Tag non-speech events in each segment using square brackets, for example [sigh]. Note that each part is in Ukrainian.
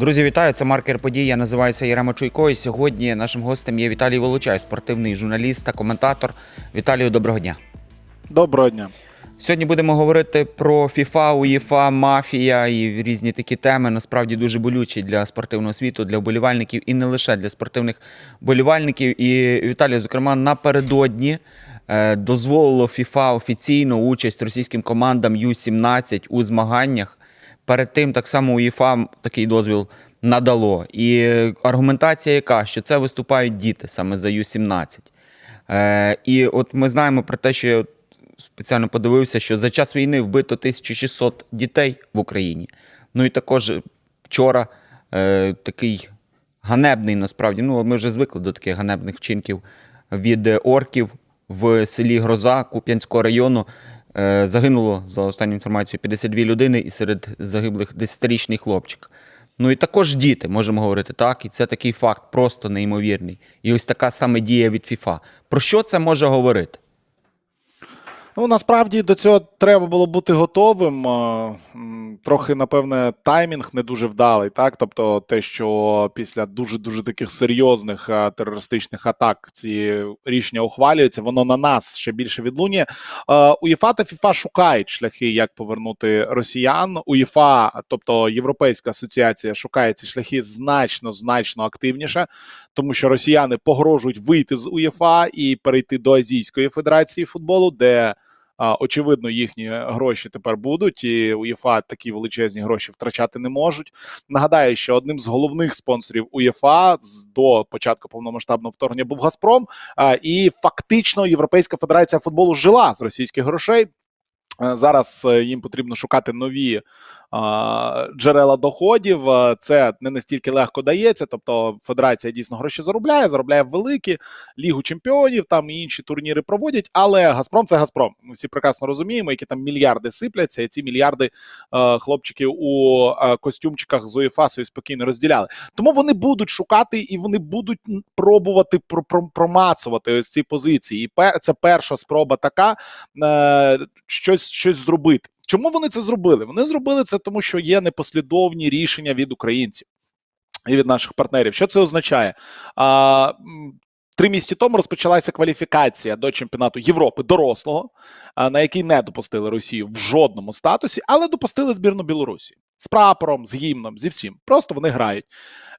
Друзі, вітаю! Це маркер подій. Я називаюся Ярема Чуйко. І сьогодні нашим гостем є Віталій Волочай, спортивний журналіст та коментатор. Віталію, доброго дня. Доброго дня. Сьогодні будемо говорити про FIFA, УЄФА, мафія і різні такі теми. Насправді дуже болючі для спортивного світу, для вболівальників і не лише для спортивних вболівальників. І Віталію, зокрема, напередодні е, дозволило FIFA офіційно участь російським командам Ю-17 у змаганнях. Перед тим так само УЄФА такий дозвіл надало. І аргументація яка, що це виступають діти саме за Ю-17. Е, і от ми знаємо про те, що я спеціально подивився, що за час війни вбито 1600 дітей в Україні. Ну і також вчора е, такий ганебний, насправді, ну ми вже звикли до таких ганебних вчинків від орків в селі Гроза Куп'янського району. Е, загинуло, за останню інформацією, 52 людини, і серед загиблих 10-річний хлопчик. Ну і також діти, можемо говорити так, і це такий факт просто неймовірний. І ось така саме дія від ФІФА. Про що це може говорити? Ну насправді до цього треба було бути готовим. Трохи, напевне, таймінг не дуже вдалий. Так, тобто, те, що після дуже дуже таких серйозних терористичних атак ці рішення ухвалюються, воно на нас ще більше відлунює. УЄФА та ФІФА шукають шляхи, як повернути росіян. УЄФА, тобто Європейська асоціація, шукає ці шляхи значно значно активніше, тому що росіяни погрожують вийти з УЄФА і перейти до Азійської федерації футболу, де очевидно їхні гроші тепер будуть, і УЄФА такі величезні гроші втрачати не можуть. Нагадаю, що одним з головних спонсорів УЄФА до початку повномасштабного вторгнення був Газпром. І фактично Європейська федерація футболу жила з російських грошей. Е, Зараз е, їм потрібно шукати нові а, джерела доходів. Е, Це не настільки легко дається. Тобто, федерація дійсно гроші заробляє, заробляє великі лігу чемпіонів, там і інші турніри проводять. Але Газпром це Газпром. Ми всі прекрасно розуміємо, які там мільярди сипляться, і ці мільярди е, хлопчиків у е, костюмчиках з УЄФА собі спокійно розділяли. Тому вони будуть шукати і вони будуть пробувати про- про- промацувати ось ці позиції. І це перша спроба така е, щось, щось зробити. Чому вони це зробили? Вони зробили це тому, що є непослідовні рішення від українців і від наших партнерів. Що це означає? А, Три місяці тому розпочалася кваліфікація до чемпіонату Європи дорослого, на який не допустили Росію в жодному статусі, але допустили збірну Білорусі з прапором, з гімном, зі всім. Просто вони грають.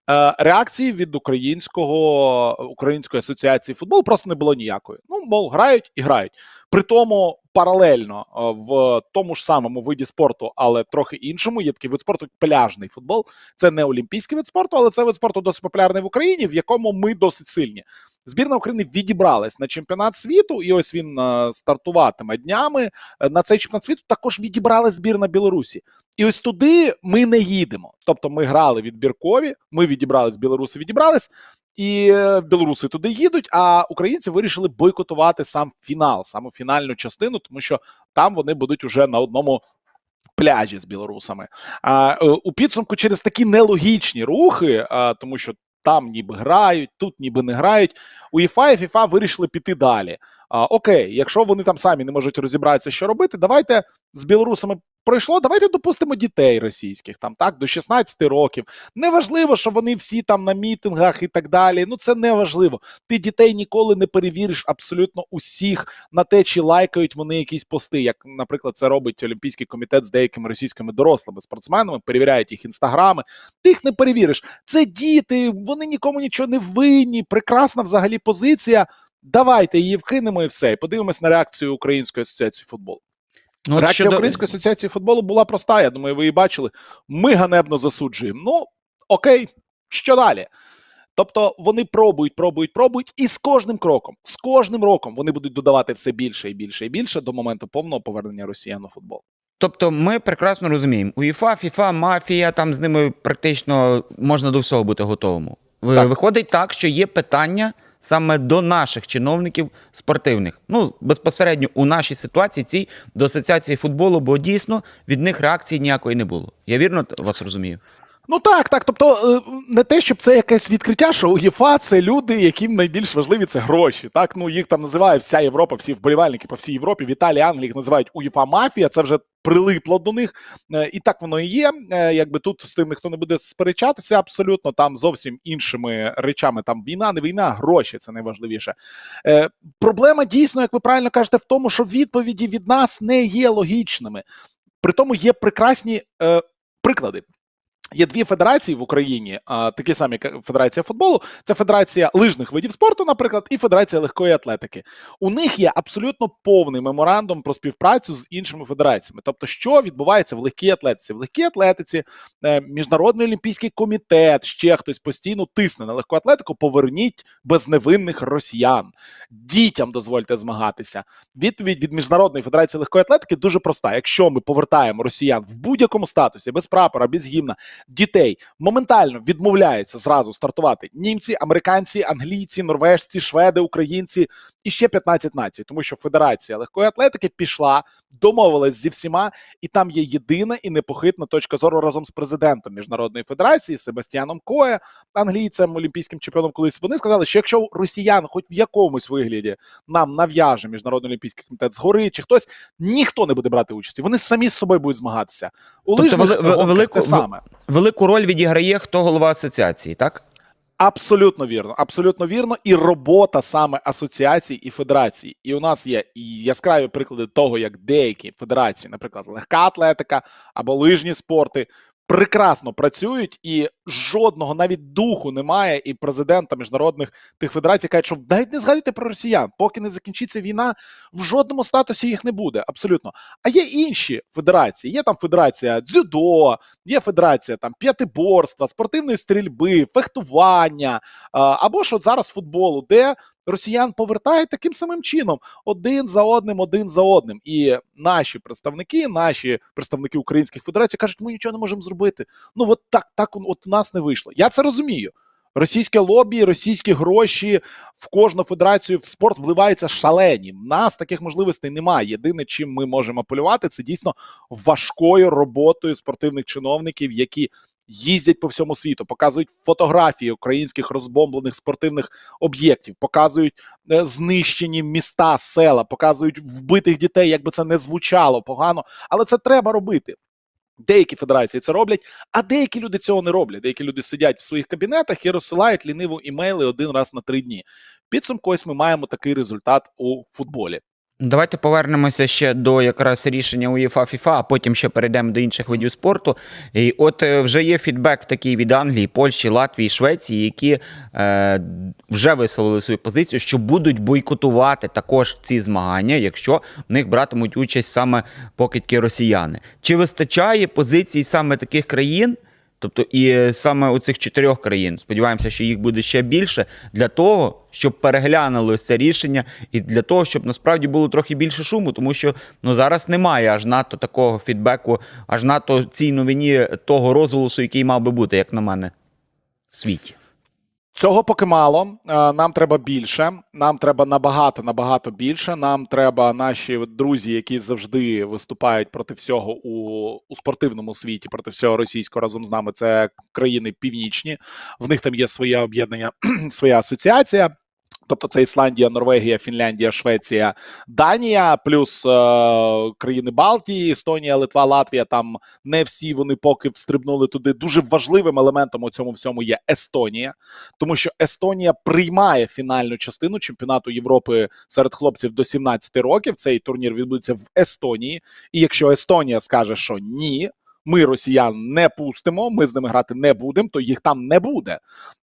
Е, Реакції від українського української асоціації футболу просто не було ніякої. Ну, мов, грають і грають. При тому паралельно е, в тому ж самому виді спорту, але трохи іншому, є такий вид спорту, пляжний футбол. Це не олімпійський вид спорту, але це вид спорту досить популярний в Україні, в якому ми досить сильні. Збірна України відібралась на чемпіонат світу, і ось він е, стартуватиме днями. Е, На цей чемпіонат світу також відібрала збірна Білорусі. І ось туди ми не їдемо. Тобто ми грали відбіркові, ми відібрались, білоруси відібрались, і е, білоруси туди їдуть. А українці вирішили бойкотувати сам фінал, саму фінальну частину, тому що там вони будуть уже на одному. Пляжі з білорусами. А у підсумку через такі нелогічні рухи, а, тому що там ніби грають, тут ніби не грають. УЄФА і ФІФА вирішили піти далі. А, окей, якщо вони там самі не можуть розібратися, що робити, давайте з білорусами пройшло. Давайте допустимо дітей російських там так до 16 років. Неважливо, що вони всі там на мітингах і так далі. Ну це не важливо. Ти дітей ніколи не перевіриш абсолютно усіх на те, чи лайкають вони якісь пости. Як, наприклад, це робить Олімпійський комітет з деякими російськими дорослими спортсменами, перевіряють їх інстаграми. Ти їх не перевіриш. Це діти, вони нікому нічого не винні. Прекрасна взагалі позиція. Давайте її вкинемо і все. І подивимось на реакцію Української асоціації футболу. Ну, Реакція щодо- Української асоціації футболу була проста. Я думаю, ви її бачили. Ми ганебно засуджуємо. Ну, окей, що далі? Тобто вони пробують, пробують, пробують, і з кожним кроком, з кожним роком вони будуть додавати все більше і більше і більше до моменту повного повернення росіян у футбол. Тобто ми прекрасно розуміємо, УЄФА, ФІФА, мафія, там з ними практично можна до всього бути готовому. Так. Виходить так, що є питання саме до наших чиновників спортивних. Ну, безпосередньо у нашій ситуації цій до асоціації футболу, бо дійсно від них реакції ніякої не було. Я вірно вас розумію? Ну так, так. Тобто, е, не те, щоб це якесь відкриття, що УЄФА це люди, яким найбільш важливі це гроші. Так, ну їх там називає вся Європа, всі вболівальники по всій Європі. В Італії, Англії їх називають УЄФА мафія. Це вже прилипло до них. Е, І так воно і є. Е, Якби тут з цим ніхто не буде сперечатися абсолютно. Там зовсім іншими речами. Там війна, не війна, гроші це найважливіше. Проблема дійсно, як ви правильно кажете, в тому, що відповіді від нас не є логічними. При тому є прекрасні приклади. Є дві федерації в Україні, такі самі як Федерація футболу. Це Федерація лижних видів спорту, наприклад, і Федерація легкої атлетики. У них є абсолютно повний меморандум про співпрацю з іншими федераціями. Тобто, що відбувається в легкій атлетиці? В легкій атлетиці е, Міжнародний олімпійський комітет, ще хтось постійно тисне на легку атлетику. Поверніть безневинних росіян. Дітям дозвольте змагатися. Відповідь від Міжнародної федерації легкої атлетики дуже проста. Якщо ми повертаємо росіян в будь-якому статусі, без прапора, без гімна, дітей моментально відмовляються зразу стартувати німці, американці, англійці, норвежці, шведи, українці і ще 15 націй, тому що Федерація легкої атлетики пішла, домовилась зі всіма, і там є єдина і непохитна точка зору разом з президентом міжнародної федерації Себастьяном Кое, англійцем, олімпійським чемпіоном. Колись вони сказали, що якщо росіян, хоч в якомусь вигляді, нам нав'яже міжнародний олімпійський комітет згори, чи хтось ніхто не буде брати участі. Вони самі з собою будуть змагатися. У Тобто лижних велику- саме. Велику роль відіграє хто голова асоціації, так? Абсолютно вірно, абсолютно вірно. І робота саме асоціацій і федерацій. І у нас є яскраві приклади того, як деякі федерації, наприклад, легка атлетика або лижні спорти, прекрасно працюють, і жодного навіть духу немає. І президента міжнародних тих федерацій каже, що навіть не згадуйте про росіян, поки не закінчиться війна, в жодному статусі їх не буде. Абсолютно. А є інші федерації. Є там федерація дзюдо, є федерація там п'ятиборства, спортивної стрільби, фехтування, або ж от зараз футболу, де росіян повертають таким самим чином один за одним, один за одним. І наші представники, наші представники українських федерацій кажуть, ми нічого не можемо зробити. Ну от так, так от у нас не вийшло. Я це розумію. Російське лобі, російські гроші в кожну федерацію в спорт вливаються шалені. В нас таких можливостей немає. Єдине, чим ми можемо апелювати, це дійсно важкою роботою спортивних чиновників, які їздять по всьому світу, показують фотографії українських розбомблених спортивних об'єктів, показують е, знищені міста, села, показують вбитих дітей, як би це не звучало погано, але це треба робити. Деякі федерації це роблять, а деякі люди цього не роблять. Деякі люди сидять в своїх кабінетах і розсилають ліниво імейли один раз на три дні. Підсумку ось ми маємо такий результат у футболі. Давайте повернемося ще до якраз рішення УЄФА ФІФА, а потім ще перейдемо до інших видів спорту. І от е, вже є фідбек такий від Англії, Польщі, Латвії, Швеції, які е, вже висловили свою позицію, що будуть бойкотувати також ці змагання, якщо в них братимуть участь саме покидьки росіяни. Чи вистачає позицій саме таких країн? Тобто і саме у цих чотирьох країн, сподіваємося, що їх буде ще більше для того, щоб переглянули це рішення, і для того, щоб насправді було трохи більше шуму, тому що ну зараз немає аж надто такого фідбеку, аж надто цій новині того розголосу, який мав би бути, як на мене, в світі. Цього поки мало. Е, Нам треба більше. Нам треба набагато набагато більше. Нам треба наші друзі, які завжди виступають проти всього у, у спортивному світі, проти всього російського разом з нами. Це країни північні. В них там є своє об'єднання, [clears throat] своя асоціація. Тобто це Ісландія, Норвегія, Фінляндія, Швеція, Данія, плюс е, країни Балтії, Естонія, Литва, Латвія. Там не всі вони поки встрибнули туди. Дуже важливим елементом у цьому всьому є Естонія, тому що Естонія приймає фінальну частину чемпіонату Європи серед хлопців до 17 років. Цей турнір відбудеться в Естонії. І якщо Естонія скаже, що ні. Ми росіян не пустимо, ми з ними грати не будемо, то їх там не буде.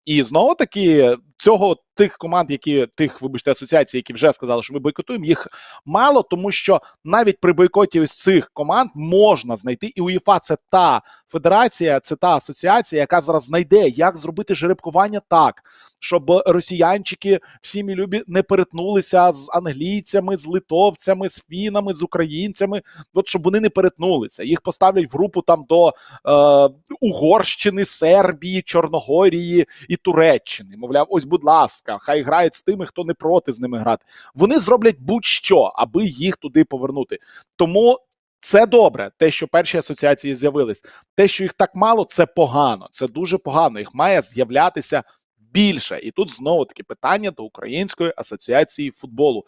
І знову таки цього тих команд, які тих, вибачте, асоціацій, які вже сказали, що ми бойкотуємо, їх мало, тому що навіть при бойкоті ось цих команд можна знайти, і УЄФА це та федерація, це та асоціація, яка зараз знайде, як зробити жеребкування так, щоб росіянчики всі мій любі не перетнулися з англійцями, з литовцями, з фінами, з українцями. От щоб вони не перетнулися. Їх поставлять в групу там до е, Угорщини, Сербії, Чорногорії і Туреччини. Мовляв, ось, будь ласка, хай грають з тими, хто не проти з ними грати. Вони зроблять будь-що, аби їх туди повернути. Тому Це добре, те, що перші асоціації з'явились. Те, що їх так мало, це погано. Це дуже погано. Їх має з'являтися більше. І тут знову таки питання до Української асоціації футболу.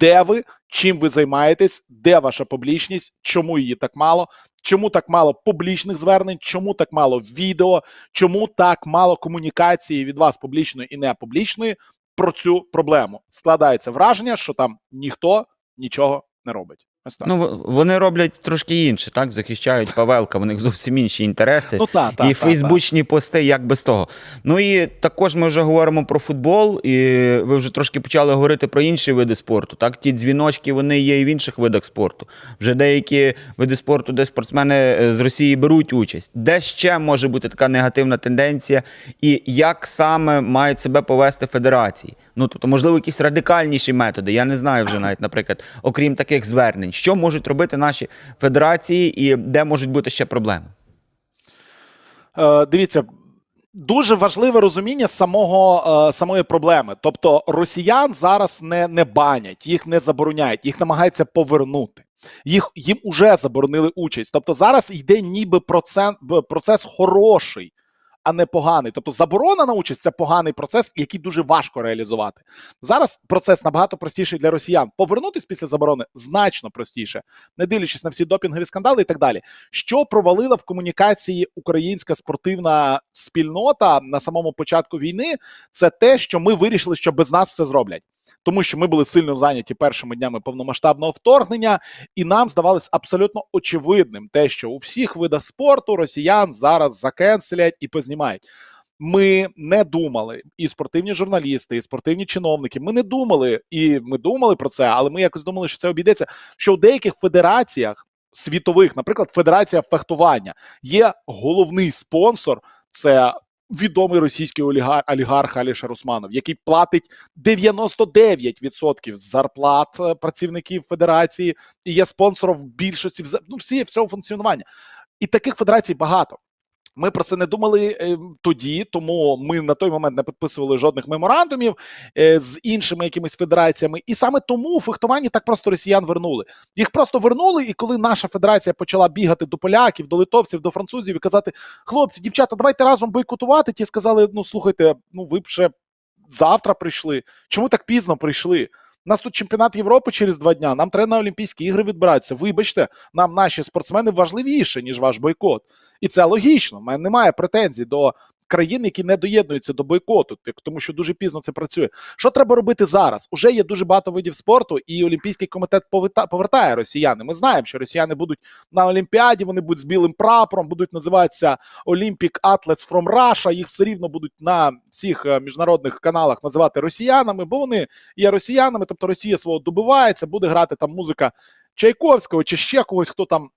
Де ви, чим ви займаєтесь, де ваша публічність, чому її так мало, чому так мало публічних звернень, чому так мало відео, чому так мало комунікації від вас публічної і не публічної про цю проблему. Складається враження, що там ніхто нічого не робить. Ось так. Ну, вони роблять трошки інше, так? Захищають Павелка, в них зовсім інші інтереси. Ну, та, та, і та, фейсбучні пости, як без того. Ну і також ми вже говоримо про футбол, і ви вже трошки почали говорити про інші види спорту. Так, ті дзвіночки вони є і в інших видах спорту. Вже деякі види спорту, де спортсмени е, з Росії беруть участь. Де ще може бути така негативна тенденція, і як саме мають себе повести федерації? Ну тобто, можливо, якісь радикальніші методи. Я не знаю вже навіть, наприклад, окрім таких звернень, що можуть робити наші федерації, і де можуть бути ще проблеми. Е, дивіться, дуже важливе розуміння самого, е, самої проблеми. Тобто росіян зараз не, не банять, їх не забороняють, їх намагаються повернути. Їх їм уже заборонили участь. Тобто зараз йде ніби процент, процес хороший, а не поганий. Тобто заборона на участь це поганий процес, який дуже важко реалізувати. Зараз процес набагато простіший для росіян. Повернутись після заборони значно простіше, не дивлячись на всі допінгові скандали і так далі. Що провалила в комунікації українська спортивна спільнота на самому початку війни, це те, що ми вирішили, що без нас все зроблять. Тому що ми були сильно зайняті першими днями повномасштабного вторгнення, і нам здавалось абсолютно очевидним те, що у всіх видах спорту росіян зараз закенселять і познімають. Ми не думали, і спортивні журналісти, і спортивні чиновники. Ми не думали, і ми думали про це, але ми якось думали, що це обійдеться. Що у деяких федераціях світових, наприклад, Федерація фехтування, є головний спонсор. Це відомий російський олігарх, олігарх Алішер Усманов, який платить 99% зарплат е, працівників федерації і є спонсором більшості ну, всі всього функціонування. І таких федерацій багато. Ми про це не думали е, тоді, тому ми на той момент не підписували жодних меморандумів е, з іншими якимись федераціями. І саме тому у фехтуванні так просто росіян вернули. Їх просто вернули, і коли наша федерація почала бігати до поляків, до литовців, до французів і казати: хлопці, дівчата, давайте разом бойкотувати. Ті сказали: ну слухайте, ну ви б ще завтра прийшли. Чому так пізно прийшли? У нас тут чемпіонат Європи через два дня. Нам треба на Олімпійські ігри відбиратися. Вибачте, нам наші спортсмени важливіше, ніж ваш бойкот. І це логічно. У мене немає претензій до країн, які не доєднуються до бойкоту, тому що дуже пізно це працює. Що треба робити зараз? Уже є дуже багато видів спорту, і Олімпійський комітет повертає росіяни. Ми знаємо, що росіяни будуть на Олімпіаді, вони будуть з білим прапором, будуть називатися Olympic Athletes from Russia. Їх все рівно будуть на всіх е, міжнародних каналах називати росіянами, бо вони є росіянами, тобто Росія свого добивається, буде грати там музика Чайковського чи ще когось, хто там.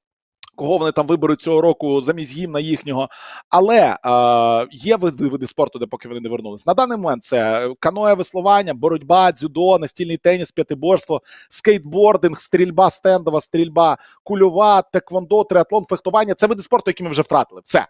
Кого вони там виберуть цього року замість гімна їхнього, але е, є види, спорту, де поки вони не вернулись. На даний момент це каноє веслування, боротьба, дзюдо, настільний теніс, п'ятиборство, скейтбординг, стрільба стендова, стрільба, кульова, теквондо, триатлон, фехтування. Це види спорту, які ми вже втратили. Все,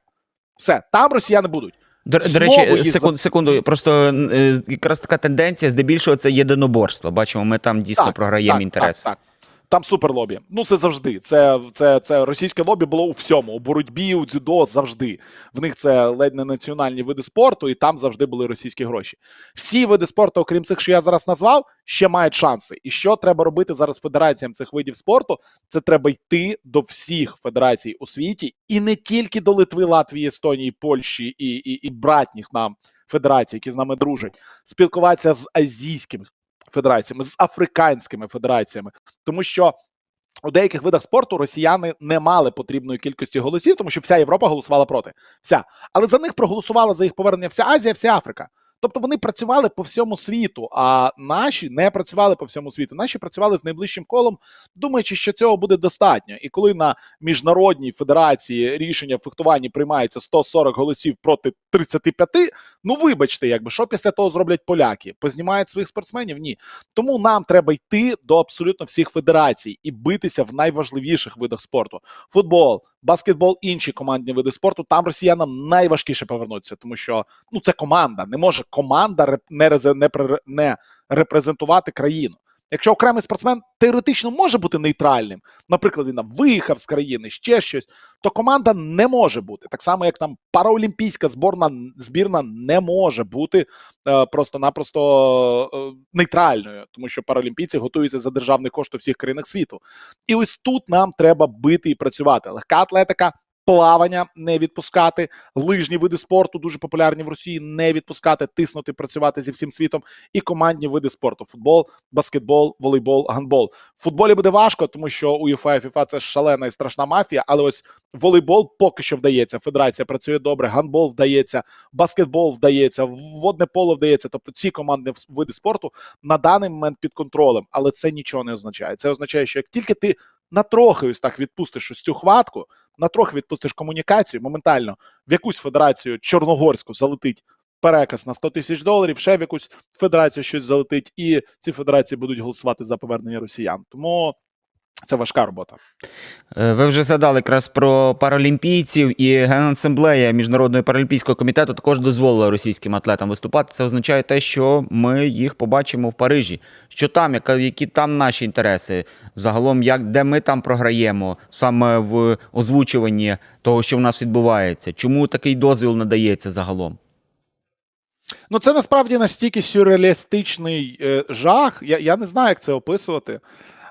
все там росіяни будуть. До, до речі, секунду, секунду, просто е, якраз така тенденція, здебільшого, це єдиноборство. Бачимо, ми там дійсно програємо інтерес. Так, так. Там супер лобі. Ну це завжди. Це, це, це російське лобі було у всьому. У боротьбі, у дзюдо завжди. В них це ледь не національні види спорту, і там завжди були російські гроші. Всі види спорту, окрім цих, що я зараз назвав, ще мають шанси. І що треба робити зараз федераціям цих видів спорту? Це треба йти до всіх федерацій у світі, і не тільки до Литви, Латвії, Естонії, Польщі і, і, і братніх нам федерацій, які з нами дружать, спілкуватися з азійськими федераціями, з африканськими федераціями, тому що. У деяких видах спорту росіяни не мали потрібної кількості голосів, тому що вся Європа голосувала проти. Вся. Але за них проголосувала за їх повернення вся Азія, вся Африка. Тобто вони працювали по всьому світу, а наші не працювали по всьому світу. Наші працювали з найближчим колом, думаючи, що цього буде достатньо. І коли на міжнародній федерації рішення в фехтуванні приймається 140 голосів проти 35, ну вибачте, якби що після того зроблять поляки? Познімають своїх спортсменів? Ні. Тому нам треба йти до абсолютно всіх федерацій і битися в найважливіших видах спорту: футбол, баскетбол, інші командні види спорту. Там росіянам найважкіше повернутися, тому що ну це команда. Не може команда не, не, не репрезентувати країну. Якщо окремий спортсмен теоретично може бути нейтральним, наприклад, він виїхав з країни, ще щось, то команда не може бути. Так само, як там параолімпійська зборна збірна не може бути е, просто-напросто е, нейтральною, тому що паралімпійці готуються за державний кошт у всіх країнах світу. І ось тут нам треба бити і працювати. Легка атлетика. Плавання не відпускати, лижні види спорту дуже популярні в Росії. Не відпускати, тиснути, працювати зі всім світом, і командні види спорту: футбол, баскетбол, волейбол, гандбол. В футболі буде важко, тому що УЄФА і ФІФА це шалена і страшна мафія. Але ось волейбол поки що вдається. Федерація працює добре, гандбол вдається, баскетбол вдається, водне поло вдається. Тобто ці командні види спорту на даний момент під контролем, але це нічого не означає. Це означає, що як тільки ти на трохи ось так відпустиш ось цю хватку, на трохи відпустиш комунікацію, моментально в якусь федерацію чорногорську залетить переказ на 100 тисяч доларів, ще в якусь федерацію щось залетить, і ці федерації будуть голосувати за повернення росіян. Тому це важка робота. Е, Ви вже згадали якраз про паралімпійців, і Генасамблея Міжнародного паралімпійського комітету також дозволила російським атлетам виступати. Це означає те, що ми їх побачимо в Парижі. Що там, які там наші інтереси? Загалом, як де ми там програємо саме в озвучуванні того, що в нас відбувається? Чому такий дозвіл надається загалом? Ну, це насправді настільки сюрреалістичний е, жах. Я, я не знаю, як це описувати.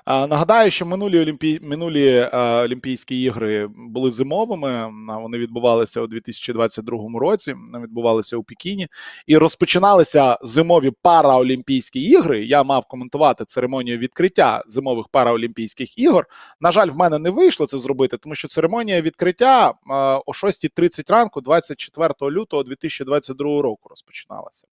Нагадаю, що минулі, олімпі... минулі Олімпійські ігри були зимовими. Вони відбувалися у 2022 році. вони Відбувалися у Пекіні. І розпочиналися зимові параолімпійські ігри. Я мав коментувати церемонію відкриття зимових параолімпійських ігор. На жаль, в мене не вийшло це зробити, тому що церемонія відкриття о 6.30 ранку, 24 лютого 2022 року, розпочиналася.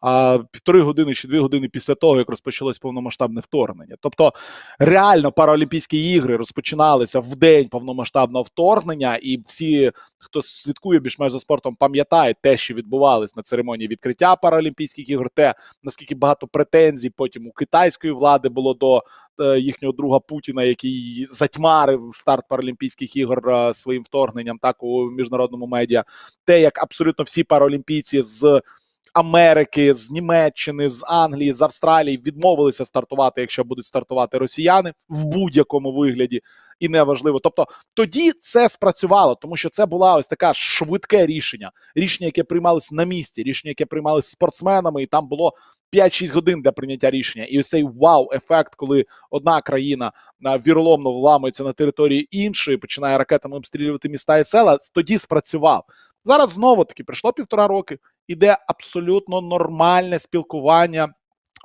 А півтори години чи дві години після того, як розпочалось повномасштабне вторгнення. Тобто, реально паралімпійські ігри розпочиналися в день повномасштабного вторгнення, і всі, хто слідкує більш-менш за спортом, пам'ятають те, що відбувалось на церемонії відкриття Паралімпійських ігор, те наскільки багато претензій потім у китайської влади було до е, їхнього друга Путіна, який затьмарив старт Паралімпійських ігор е, своїм вторгненням, так у міжнародному медіа. Те, як абсолютно всі паралімпійці з Америки, з Німеччини, з Англії, з Австралії відмовилися стартувати, якщо будуть стартувати росіяни в будь-якому вигляді, і неважливо. Тобто тоді це спрацювало, тому що це була ось така швидке рішення, рішення, яке приймалось на місці, рішення, яке приймалось спортсменами, і там було 5-6 годин для прийняття рішення. І ось цей вау-ефект, коли одна країна віроломно вламується на території іншої, починає ракетами обстрілювати міста і села, тоді спрацював. Зараз знову таки пройшло півтора роки іде абсолютно нормальне спілкування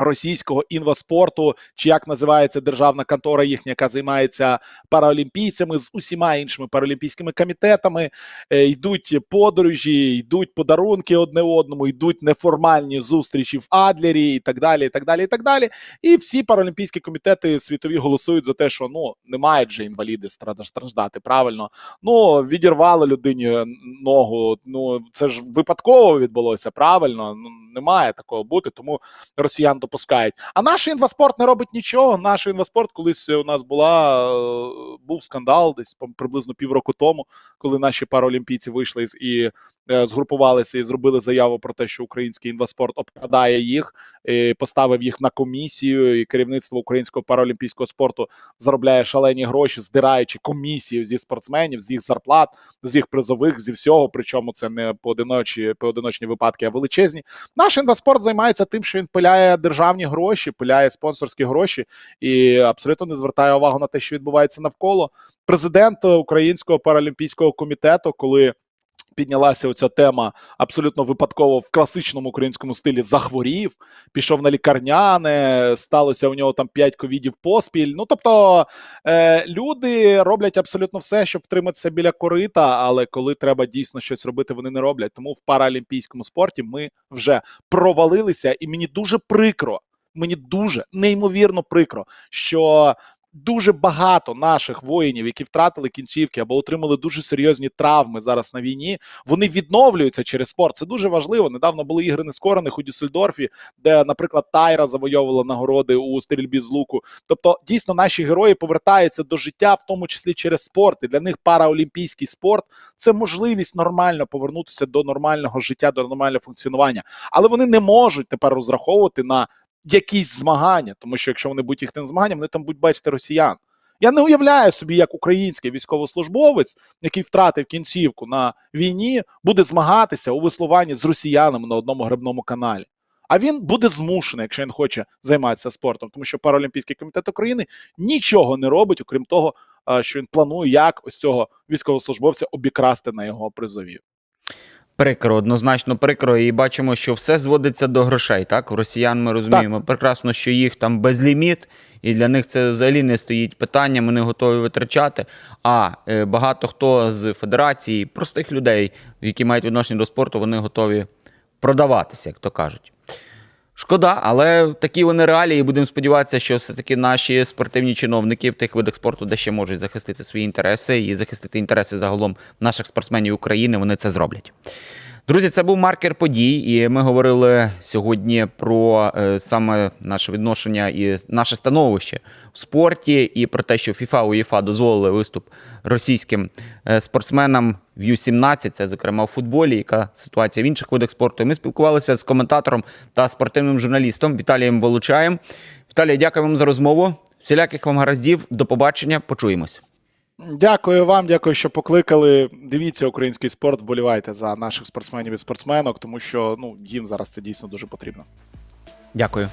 російського інваспорту, чи як називається державна контора їхня, яка займається параолімпійцями з усіма іншими паралімпійськими комітетами. Е, йдуть подорожі, йдуть подарунки одне одному, йдуть неформальні зустрічі в Адлері і так далі. І так далі, і так далі. І всі паралімпійські комітети світові голосують за те, що ну не мають же інваліди страждати. Правильно, ну відірвали людині ногу. Ну це ж випадково відбулося. Правильно, ну не має такого бути, тому росіян допускають. А наш інваспорт не робить нічого. Наш інваспорт колись у нас була е, був скандал десь приблизно півроку тому, коли наші паралімпійці вийшли і е, згрупувалися і зробили заяву про те, що український інваспорт обкрадає їх, поставив їх на комісію. І керівництво українського паралімпійського спорту заробляє шалені гроші, здираючи комісію зі спортсменів, з їх зарплат, з їх призових, зі всього. Причому це не поодиночі, поодиночні випадки, а величезні. Наш інваспорт займається тим, що він пиляє державні гроші, пиляє спонсорські гроші і абсолютно не звертає увагу на те, що відбувається навколо. Президент Українського паралімпійського комітету, коли піднялася оця тема абсолютно випадково в класичному українському стилі захворів, пішов на лікарняне, сталося у нього там 5 ковідів поспіль. Ну тобто е, люди роблять абсолютно все, щоб втриматися біля корита, але коли треба дійсно щось робити, вони не роблять. Тому в паралімпійському спорті ми вже провалилися, і мені дуже прикро. Мені дуже неймовірно прикро, що дуже багато наших воїнів, які втратили кінцівки або отримали дуже серйозні травми зараз на війні, вони відновлюються через спорт. Це дуже важливо. Недавно були ігри нескорених у Дюссельдорфі, де, наприклад, Тайра завойовувала нагороди у стрільбі з луку. Тобто, дійсно, наші герої повертаються до життя, в тому числі через спорт. І для них параолімпійський спорт це можливість нормально повернутися до нормального життя, до нормального функціонування. Але вони не можуть тепер розраховувати на якісь змагання, тому що якщо вони будуть їхнім змаганням, вони там будуть бачити росіян. Я не уявляю собі, як український військовослужбовець, який втратив кінцівку на війні, буде змагатися у веслуванні з росіянами на одному гребному каналі. А він буде змушений, якщо він хоче займатися спортом, тому що Паралімпійський комітет України нічого не робить, окрім того, що він планує, як ось цього військовослужбовця обікрасти на його призові. Прикро, однозначно прикро, і бачимо, що все зводиться до грошей. Так, в росіян ми розуміємо прекрасно, що їх там безліміт, і для них це взагалі не стоїть питанням, вони готові витрачати. А е, багато хто з федерації, простих людей, які мають відношення до спорту, вони готові продаватися, як то кажуть. Шкода, але такі вони реалії. Будемо сподіватися, що все-таки наші спортивні чиновники в тих видах спорту, де ще можуть захистити свої інтереси і захистити інтереси загалом наших спортсменів України, вони це зроблять. Друзі, це був маркер подій, і ми говорили сьогодні про е, саме наше відношення і наше становище в спорті, і про те, що FIFA, УЄФА дозволили виступ російським е, спортсменам в Ю-17, це зокрема в футболі, яка ситуація в інших видах спорту. І Ми спілкувалися з коментатором та спортивним журналістом Віталієм Волочаєм. Віталій, дякую вам за розмову. Всіляких вам гараздів. До побачення. Почуємось. Дякую вам, дякую, що покликали. Дивіться український спорт, вболівайте за наших спортсменів і спортсменок, тому що ну їм зараз це дійсно дуже потрібно. Дякую.